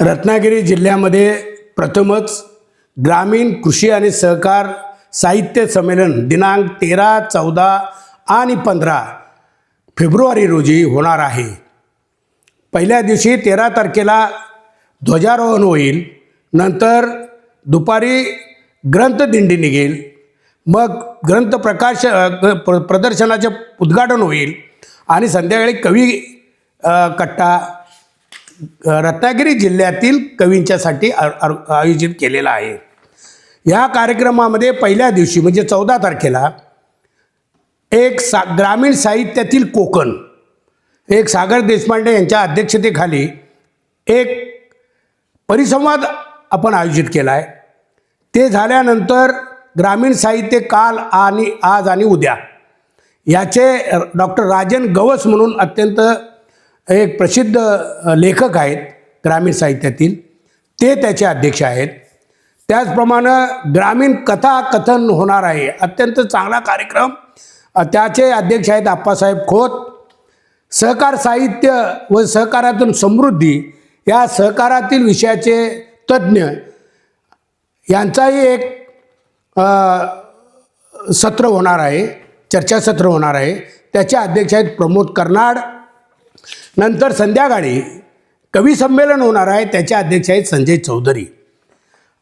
रत्नागिरी जिल्ह्यामध्ये प्रथमच ग्रामीण कृषी आणि सहकार साहित्य संमेलन दिनांक तेरा चौदा आणि पंधरा फेब्रुवारी रोजी होणार आहे. पहिल्या दिवशी तेरा तारखेला ध्वजारोहण होईल. नंतर दुपारी ग्रंथदिंडी निघेल. मग ग्रंथ प्रकाश प्र प्रदर्शनाचे उद्घाटन होईल. आणि संध्याकाळी कवी कट्टा रत्नागिरी जिल्ह्यातील कवींच्यासाठी आयोजित केलेला आहे. या कार्यक्रमामध्ये पहिल्या दिवशी म्हणजे चौदा तारखेला एक सा ग्रामीण साहित्यातील कोकण एक सागर देशपांडे यांच्या अध्यक्षतेखाली एक परिसंवाद आपण आयोजित केला आहे. ते झाल्यानंतर ग्रामीण साहित्य काल आणि आज आणि उद्या याचे डॉक्टर राजन गवस म्हणून अत्यंत एक प्रसिद्ध लेखक आहेत ग्रामीण साहित्यातील. ते त्याचे अध्यक्ष आहेत. त्याचप्रमाणे ग्रामीण कथा कथन होणार आहे. अत्यंत चांगला कार्यक्रम. त्याचे अध्यक्ष आहेत आप्पासाहेब खोत. सहकार साहित्य व सहकारातून समृद्धी या सहकारातील विषयाचे तज्ज्ञ यांचाही एक आ, सत्र होणार आहे. चर्चासत्र होणार आहे. त्याचे अध्यक्ष आहेत प्रमोद कर्नाड. नंतर संध्याकाळी कवी संमेलन होणार आहे त्याचे अध्यक्ष आहेत संजय चौधरी.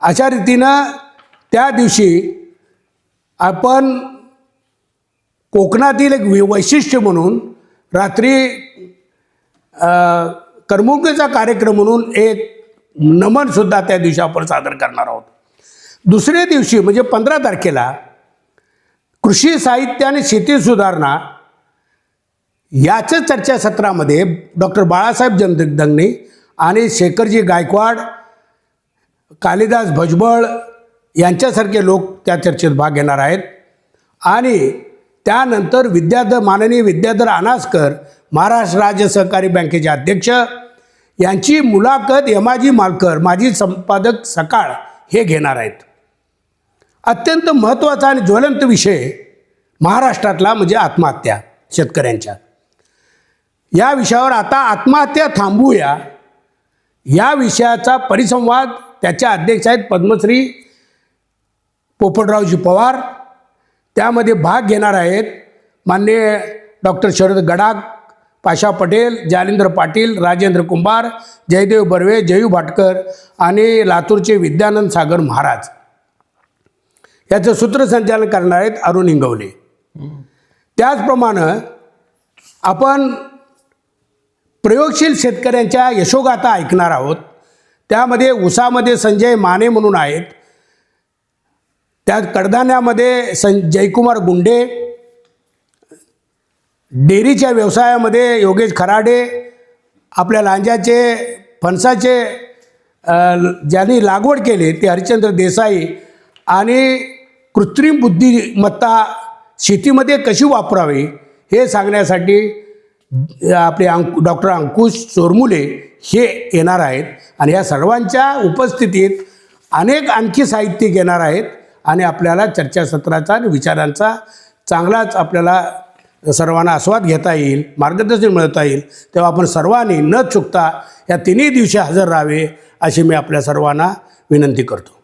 अशा रीतीनं त्या दिवशी आपण कोकणातील एक वि- वैशिष्ट्य म्हणून रात्री अ, करमणुकीचा कार्यक्रम म्हणून एक नमनसुद्धा त्या दिवशी आपण सादर करणार आहोत. दुसऱ्या दिवशी म्हणजे पंधरा तारखेला कृषी साहित्य आणि शेती सुधारणा याचं चर्चासत्रामध्ये डॉक्टर बाळासाहेब जमदग्ने आणि शेखरजी गायकवाड कालिदास भुजबळ यांच्यासारखे लोक त्या चर्चेत भाग घेणार आहेत. आणि त्यानंतर विद्याधर माननीय विद्याधर अनासकर महाराष्ट्र राज्य सहकारी बँकेचे अध्यक्ष यांची मुलाखत यमाजी मालकर माजी संपादक सकाळ हे घेणार आहेत. अत्यंत महत्त्वाचा आणि ज्वलंत विषय महाराष्ट्रातला म्हणजे आत्महत्या शेतकऱ्यांच्या. या विषयावर आता आत्महत्या थांबूया. या विषयाचा परिसंवाद त्याच्या अध्यक्ष आहेत पद्मश्री पोपटरावजी पवार. त्यामध्ये भाग घेणार आहेत माननीय डॉक्टर शरद गडाख पाशा पटेल जालेंद्र पाटील राजेंद्र कुंभार जयदेव बर्वे जयू भाटकर आणि लातूरचे विद्यानंद सागर महाराज. याचं सूत्रसंचालन करणार आहेत अरुण इंगवले त्याचप्रमाणे आपण प्रयोगशील शेतकऱ्यांच्या यशोगाथा ऐकणार आहोत. त्यामध्ये उसामध्ये संजय माने म्हणून आहेत. त्यात कडधान्यामध्ये सं जयकुमार गुंडे. डेअरीच्या व्यवसायामध्ये योगेश खराडे. आपल्या लांजाचे फणसाचे ज्यांनी लागवड केली ते हरिश्चंद्र देसाई आणि कृत्रिम बुद्धिमत्ता शेतीमध्ये कशी वापरावी हे सांगण्यासाठी आपले अंकु डॉक्टर अंकुश चोरमुले हे येणार आहेत. आणि या सर्वांच्या उपस्थितीत अनेक आणखी साहित्यिक येणार आहेत. आणि आपल्याला चर्चासत्राचा आणि विचारांचा चांगलाच आपल्याला सर्वांना आस्वाद घेता येईल मार्गदर्शन मिळवता येईल. तेव्हा आपण सर्वांनी न चुकता या तिन्ही दिवशी हजर राहावे अशी मी आपल्या सर्वांना विनंती करतो.